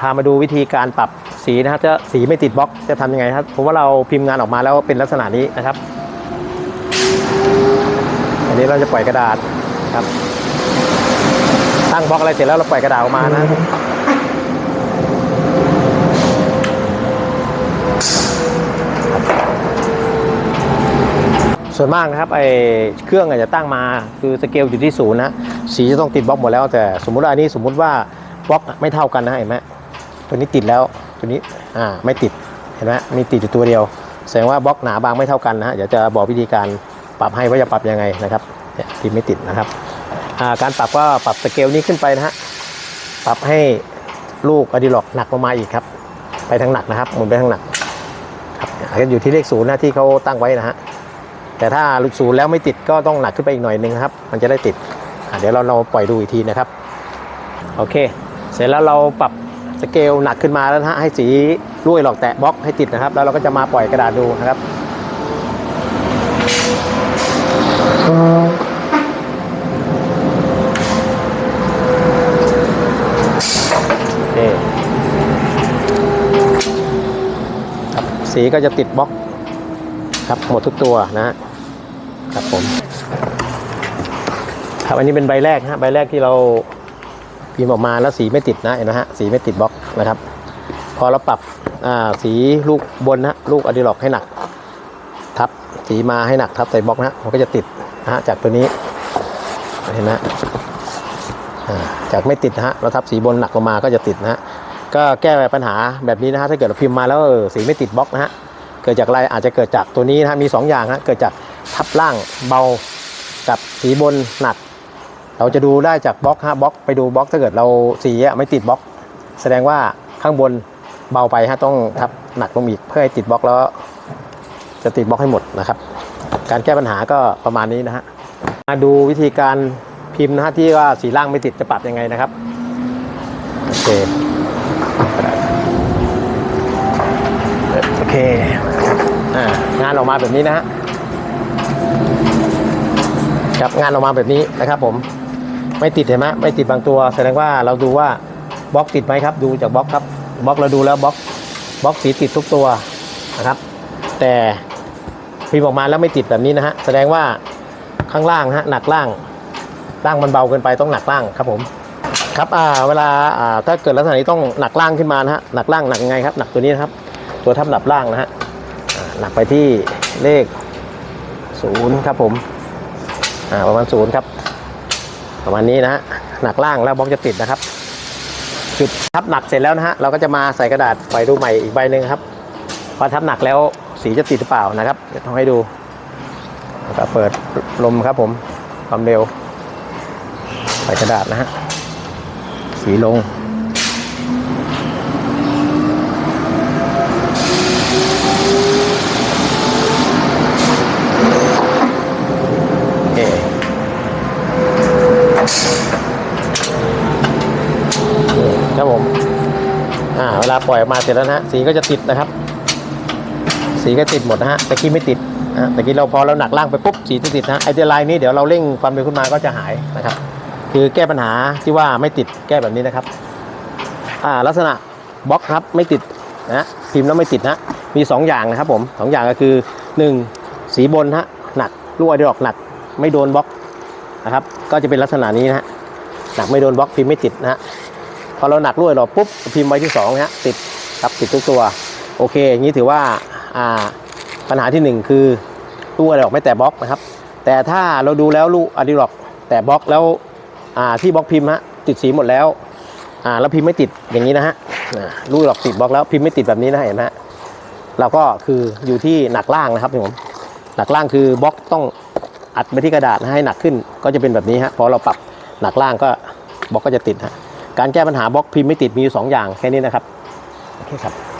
พามาดูวิธีการปรับสีนะครับจะสีไม่ติดบล็อกจะทำยังไงครับผมว่าเราพิมพ์งานออกมาแล้วเป็นลักษณะนี้นะครับ อันนี้เราจะปล่อยกระดาษครับ ตั้งบล็อกอะไรเสร็จแล้วเราปล่อยกระดาษออกมานะส่วนมากนะครับไอเครื่องอาจจะตั้งมาคือสเกลอยู่ที่ศูนย์นะสีจะต้องติดบล็อกหมดแล้วแต่สมมุติว่าอันนี้สมมุติว่า บล็อกไม่เท่ากันนะเห็นไหมตัวนี้ติดแล้วตัวนี้อ่าไม่ติดเห็นไหมมีติดอยู่ตัวเดียว แสดงว่าบล็อกหนาบางไม่เท่ากันนะฮะเดี๋ยวจะบอกวิธีการปรับให้ว่าจะปรับยังไงนะครับเนี่ยที่ไม่ติดนะครับอ่าการปรับก็ปรับสเกลนี้ขึ้นไปนะฮะปรับให้ลูกอะดีล็อกหนักลงมาอีกครับ ไปทางหนักนะครับหมุนไปทางหนักครับอาจจะอยู่ที่เลขศูนย์นะที่เขาตั้งไว้นะฮะแต่ถ้าลุดศูนย์แล้วไม่ติดก็ต้องหนักขึ้นไปอีกหน่อยนึงนะครับ มันจะได้ติดเดี๋ยวเราเราปล่อยดูอีกทีนะครับ โอเค เสร็จแล้วเราปรับสเกลหนักขึ้นมาแล้วนะฮะให้สีลุ่ยหลอกแตะบล็อกให้ติดนะครับ แล้วเราก็จะมาปล่อยกระดาษดูนะครับสีก็จะติดบล็อกครับหมดทุกตัวนะครับผม ครับอันนี้เป็นใบแรกนะฮะใบแรกที่เรา พิมพ์ออกมาแล้วสีไม่ติดนะเห็นไหมฮะสีไม่ติดบล็อกนะครับ พอเราปรับสีลูกบนนะลูกอะดีล็อกให้หนัก ทับสีมาให้หนักทับใส่บล็อกนะฮะมันก็จะติดนะฮะจากตัวนี้เห็นไหมฮะจากไม่ติดนะฮะเราทับสีบนหนักลงมาก็จะติดนะฮะก็แก้ปัญหาแบบนี้นะฮะถ้าเกิดเราพิมพ์มาแล้วสีไม่ติดบล็อกนะฮะเกิดจากอะไรอาจจะเกิดจากตัวนี้นะฮะมี 2 อย่างฮะเกิดจากทับล่างเบากับสีบนหนัก เราจะดูได้จากบล็อกฮะบล็อกไปดูบล็อกถ้าเกิดเราสีไม่ติดบล็อก แสดงว่าข้างบนเบาไปฮะต้องทับหนักลงอีกเพื่อให้ติดบล็อกแล้ว จะติดบล็อกให้หมดนะครับ การแก้ปัญหาก็ประมาณนี้นะฮะมาดูวิธีการพิมพ์นะฮะที่ว่าสีล่างไม่ติดจะปรับยังไงนะครับโอเคโอเคอ่างานออกมาแบบนี้นะฮะครับงานออกมาแบบนี้นะครับผม ไม่ติดเห็นไหมไม่ติดบางตัวแสดงว่าเราดูว่าบล็อกติดไหมครับ ดูจากบล็อกครับบล็อกเราดูแล้วบล็อกบล็อกสีติดทุกตัวนะครับ แต่พิมพ์ออกมาแล้วไม่ติดแบบนี้นะฮะแสดงว่าข้างล่างฮะหนักล่างล่างมันเบาเกินไปต้องหนักล่างครับผมครับอ่าเวลาอ่าถ้าเกิดลักษณะนี้ต้องหนักล่างขึ้นมานะฮะหนักล่างหนักยังไงครับ หนักตัวนี้นะครับ ตัวทับหนับล่างนะฮะหนักไปที่เลขศูนย์ครับผมอ่าประมาณศูนย์ครับ ประมาณนี้นะฮะหนักล่างแล้วบล็อกจะติดนะครับ จุดทับหนักเสร็จแล้วนะฮะเราก็จะมาใส่กระดาษปล่อยดูใหม่อีกใบหนึ่งครับพอทับหนักแล้วสีจะติดหรือเปล่านะครับเดี๋ยวต้องให้ดูแล้วก็เปิดลมครับผมความเร็วใส่กระดาษนะฮะสีลง โอเคครับผม อ่า เว ลาปล่อยออกมาเสร็จแล้วนะฮะสีก็จะติดนะครับ สีก็ติดหมดนะฮะแต่กี้ไม่ติดนะฮะแต่กี้เราพอเราหนักล่างไปปุ๊บสีจะติดนะไอเดลายนี้เดี๋ยวเราเร่งความเร็วขึ้นมาก็จะหายนะครับ คือแก้ปัญหาที่ว่าไม่ติดแก้แบบนี้นะครับอ่าลักษณะบล็อกครับไม่ติดนะพิมพ์แล้วไม่ติดนะมี 2 อย่างนะครับผมสองอย่างก็คือ 1 สีบนฮะหนักลูกอะดีล็อกหนักไม่โดนบล็อกนะครับ ก็จะเป็นลักษณะนี้นะฮะหนักไม่โดนบล็อกพิมพ์ไม่ติดนะฮะ พอเราหนักลูกอะดีล็อกปุ๊บพิมพ์ใบที่2นะฮะติดครับติดทุกตัว โอเคอย่างนี้ถือว่าอ่าปัญหาที่ 1 คือลูกอะดีล็อกไม่แตะบล็อกนะครับ แต่ถ้าเราดูแล้วลูกอะดีล็อกแตะบล็อกแล้วอ่าที่บล็อกพิมพ์ฮะติดสีหมดแล้วอ่าแล้วพิมพ์ไม่ติดอย่างนี้นะฮะลูกหลอกติดบล็อกแล้วพิมพ์ไม่ติดแบบนี้นะเห็นไหมฮะเราก็คืออยู่ที่หนักล่างนะครับผมหนักล่างคือบล็อกต้องอัดไปที่กระดาษให้หนักขึ้นก็จะเป็นแบบนี้ฮะพอเราปรับหนักล่างก็บล็อกก็จะติดฮะ การแก้ปัญหาบล็อกพิมพ์ไม่ติดมีอยู่สองอย่างแค่นี้นะครับโอเคครับ